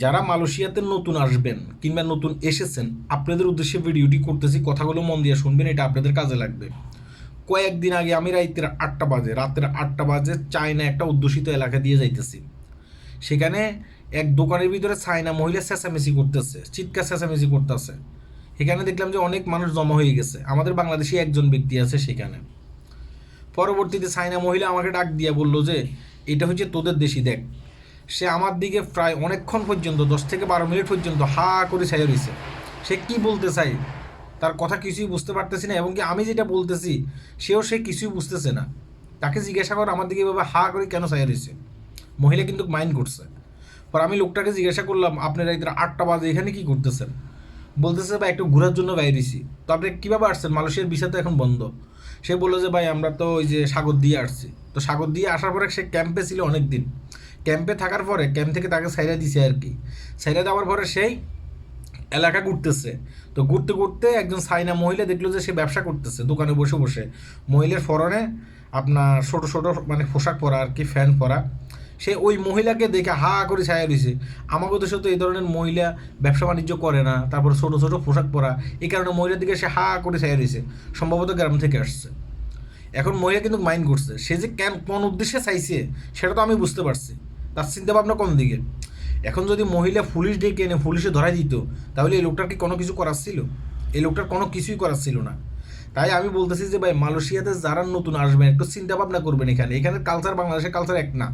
যারা মালয়েশিয়াতে নতুন আসবেন কিংবা নতুন এসেছেন, আপনাদের উদ্দেশ্যে ভিডিওটি করতেছি, কথাগুলো মন দিয়ে শুনবেন, এটা আপনাদের কাজে লাগবে। কয়েকদিন আগে আমি রাত্রের আটটা বাজে রাত্রের আটটা বাজে চায়না একটা অধ্যুষিত এলাকা দিয়ে যাইতেছি। সেখানে এক দোকানের ভিতরে চায়না মহিলা চেঁচামেচি করতেছে, চিৎকার চেঁচামেচি করতেছে। সেখানে দেখলাম যে অনেক মানুষ জমা হয়ে গেছে, আমাদের বাংলাদেশি একজন ব্যক্তি আছে সেখানে। পরবর্তীতে চায়না মহিলা আমাকে ডাক দিয়ে বলল যে, এটা হচ্ছে তোদের দেশি দেখ। সে আমার দিকে প্রায় অনেকক্ষণ পর্যন্ত, দশ থেকে বারো মিনিট পর্যন্ত হা করে ছাই রয়েছে। সে কি বলতে চাই তার কথা কিছুই বুঝতে পারতেছি না এবং কি আমি যেটা বলতেছি, সেও সে কিছুই বুঝতেছে না। তাকে জিজ্ঞাসা কর আমার দিকে এভাবে হা করে কেন ছাই রয়েছে? মহিলা কিন্তু মাইন্ড করছে। পর আমি লোকটাকে জিজ্ঞাসা করলাম, আপনারা এদের আটটা বাজে, এখানে কি করতেছেন? বলতেছে, ভাই, একটু ঘোরার জন্য বাইরে বাইরেছি তো আপনি কীভাবে আসছেন? মালয়েশিয়ার ভিসা তো এখন বন্ধ। সে বলল যে, ভাই, আমরা তো ওই যে সাগর দিয়ে আসছি। তো সাগর দিয়ে আসার পরে সে ক্যাম্পে ছিল অনেক দিন ক্যাম্পে থাকার পরে, ক্যাম্প থেকে তাকে সাইরা দিছে আর কি। সাইরা দেওয়ার পরে সেই এলাকা ঘুরতেছে। তো ঘুরতে ঘুরতে একজন সাইনা মহিলা দেখল যে সে ব্যবসা করতেছে, দোকানে বসে বসে। মহিলার ফরনে আপনার ছোটো ছোটো মানে পোশাক পরা আর কি ফ্যান পরা। সে ওই মহিলাকে দেখে হা করে ছায়া দিছে। আমাকে দেশে তো এই ধরনের মহিলা ব্যবসা বাণিজ্য করে না, তারপর ছোটো ছোটো পোশাক পরা। এই কারণে মহিলার দিকে সে হা করে ছায়া দিছে, সম্ভবত গ্রাম থেকে আসছে। এখন মহিলা কিন্তু মাইন্ড করছে, সে যে কেন, কোন উদ্দেশ্যে চাইছে সেটা তো আমি বুঝতে পারছি। তার চিন্তা ভাবনা কোন দিকে? এখন যদি মহিলা পুলিশ ডেকে এনে পুলিশে ধরাই দিত, তাহলে এই লোকটার কি কোনো কিছু করার ছিল? এই লোকটার কোনো কিছুই করার ছিল না। তাই আমি বলতেছি যে, ভাই, মালয়েশিয়াতে যারা নতুন আসবেন, একটু চিন্তা ভাবনা করবেন এখানে। এখানে কালচার বাংলাদেশের কালচার এক না।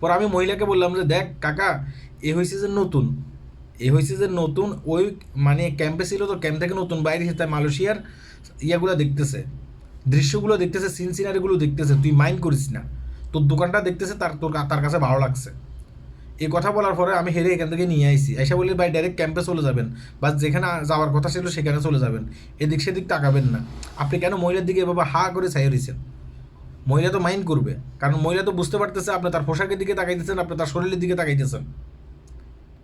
পর আমি মহিলাকে বললাম যে, দেখ, কাকা, এ হয়েছে যে নতুন। এ হয়েছে যে নতুন, ওই মানে ক্যাম্পে ছিল তো ক্যাম্প থেকে নতুন বাইরে এসে তাই মালয়েশিয়ার ইয়াগুলো দেখতেছে। দৃশ্যগুলো দেখতেছে সিন সিনারিগুলো দেখতেছে, তুই মাইন্ড করিস না। তোর দোকানটা দেখতেছে, তার, তোর তার কাছে ভালো লাগছে। এই কথা বলার পরে আমি হেরে এখান থেকে নিয়ে আইসি এসে বলি ভাই ডাইরেক্ট ক্যাম্পে চলে যাবেন। বা যেখানে যাওয়ার কথা ছিল সেখানে চলে যাবেন। এদিক সেদিক তাকাবেন না। আপনি কেন মহিলার দিকে এভাবে হা করে চাই রয়েছেন মহিলা তো মাইন্ড করবে। কারণ মহিলা তো বুঝতে পারতেছে, আপনি তার পোশাকের দিকে তাকাইতেছেন, আপনি তার শরীরের দিকে তাকাইতেছেন।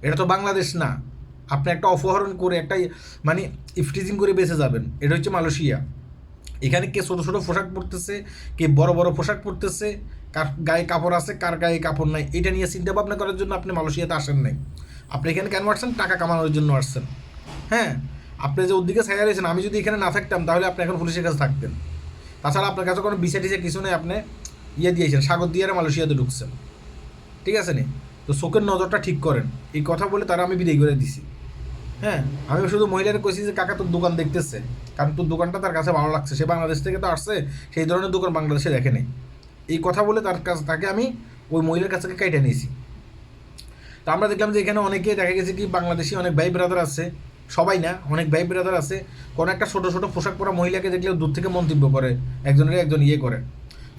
এটা তো বাংলাদেশ না। আপনি একটা অপহরণ করে, একটা মানে ইফটিজিং করে বেঁচে যাবেন। এটা হচ্ছে মালয়েশিয়া। এখানে কে ছোটো ছোটো পোশাক পরতেছে, কে বড় বড় পোশাক পরতেছে, কার গায়ে কাপড় আছে, কার গায়ে কাপড় নাই, এটা নিয়ে চিন্তা ভাবনা করার জন্য আপনি মালয়েশিয়াতে আসেন নাই। আপনি এখানে কেন আসছেন? টাকা কামানোর জন্য আসছেন। হ্যাঁ আপনি যে ওদিকে ছায়া রয়েছেন, আমি যদি এখানে না থাকতাম, তাহলে আপনি এখন পুলিশের কাছে থাকতেন। তাছাড়া আপনার কাছে কোনো বিষয় টিসে কিছু নেই, আপনি ইয়ে দিয়েছেন, সাগর দিয়ে মালয়েশিয়াতে ঢুকছেন। ঠিক আছে নি? তো চোখের নজরটা ঠিক করেন। এই কথা বলে তারা আমি বিদায় করে দিছি। হ্যাঁ আমি শুধু মহিলার কইছি যে কাকা তোর দোকান দেখতেছে, কারণ তোর দোকানটা তার কাছে ভালো লাগছে, সে বাংলাদেশ থেকে তো আসছে, সেই ধরনের দোকান বাংলাদেশে দেখে নেই। এই কথা বলে তার কাছে, তাকে আমি ওই মহিলার কাছ থেকে কেটে নিয়েছি। তো আমরা দেখলাম যে এখানে অনেকে দেখা গেছে কি বাংলাদেশি অনেক ভাই ব্রাদার আছে, সবাই না, অনেক ভাই ব্রাদার আছে, কোনো একটা ছোটো ছোটো পোশাক পরা মহিলাকে দেখলে দূর থেকে মন্তব্য করে, একজনের একজন ইয়ে করে।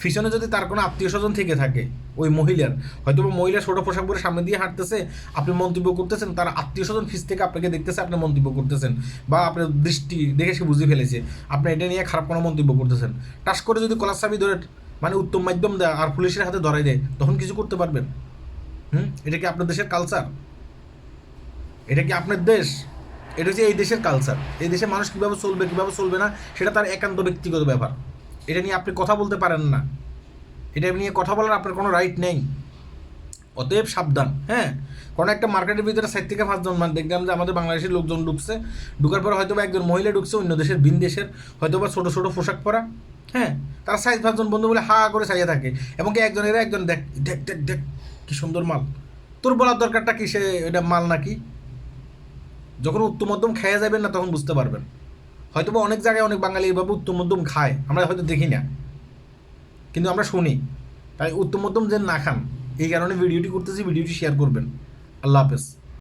পিছনে যদি তার কোনো আত্মীয় স্বজন থেকে থাকে, ওই মহিলার হয়তো বা মহিলা ছোটো পোশাক পরে সামনে দিয়ে হাঁটতেছে, আপনি মন্তব্য করতেছেন, তার আত্মীয় স্বজন ফিস থেকে আপনাকে দেখতেছে, আপনি মন্তব্য করতেছেন, বা আপনার দৃষ্টি দেখে সে বুঝে ফেলেছে, আপনি এটা নিয়ে খারাপ কোনো মন্তব্য করতেছেন। টাস করে যদি কলার চাবি ধরে মানে উত্তম মাধ্যম দেয় আর পুলিশের হাতে ধরাই দেয়, তখন কিছু করতে পারবেন। হুম? এটা কি আপনার দেশের কালচার এটা কি আপনার দেশ? এটা হচ্ছে এই দেশের কালচার এই দেশের মানুষ কীভাবে চলবে কীভাবে চলবে না, সেটা তার একান্ত ব্যক্তিগত ব্যাপার। এটা নিয়ে আপনি কথা বলতে পারেন না। এটা নিয়ে কথা বলার আপনার কোনো রাইট নেই। অতএব সাবধান হ্যাঁ? কোনো একটা মার্কেটের ভিতরে সাইড থেকে পাঁচজন মানে দেখলাম যে আমাদের বাংলাদেশের লোকজন ঢুকছে। ঢুকার পরে হয়তো বা একজন মহিলা ঢুকছে, অন্য দেশের ভিন দেশের হয়তো বা ছোটো ছোটো পোশাক পরা হ্যাঁ? তার সাইজ পাঁচজন বন্ধু বলে হা করে সাইয়ে থাকে। এবং কি একজন এরা একজন, দেখ দেখ দেখ দেখ, কি সুন্দর মাল। তোর বলার দরকারটা কি সে, এটা মাল নাকি? যখন উত্তম মধ্যম খেয়ে যাবেন না, তখন বুঝতে পারবেন। হয়তো বা অনেক জায়গায় অনেক বাঙালি এভাবে উত্তম মধ্যম খায়, আমরা হয়তো দেখি না। কিন্তু আমরা শুনি। তাই উত্তম মধ্যম যে না খান, এই কারণে ভিডিওটি করতেছি, ভিডিওটি শেয়ার করবেন। আল্লাহ হাফেজ।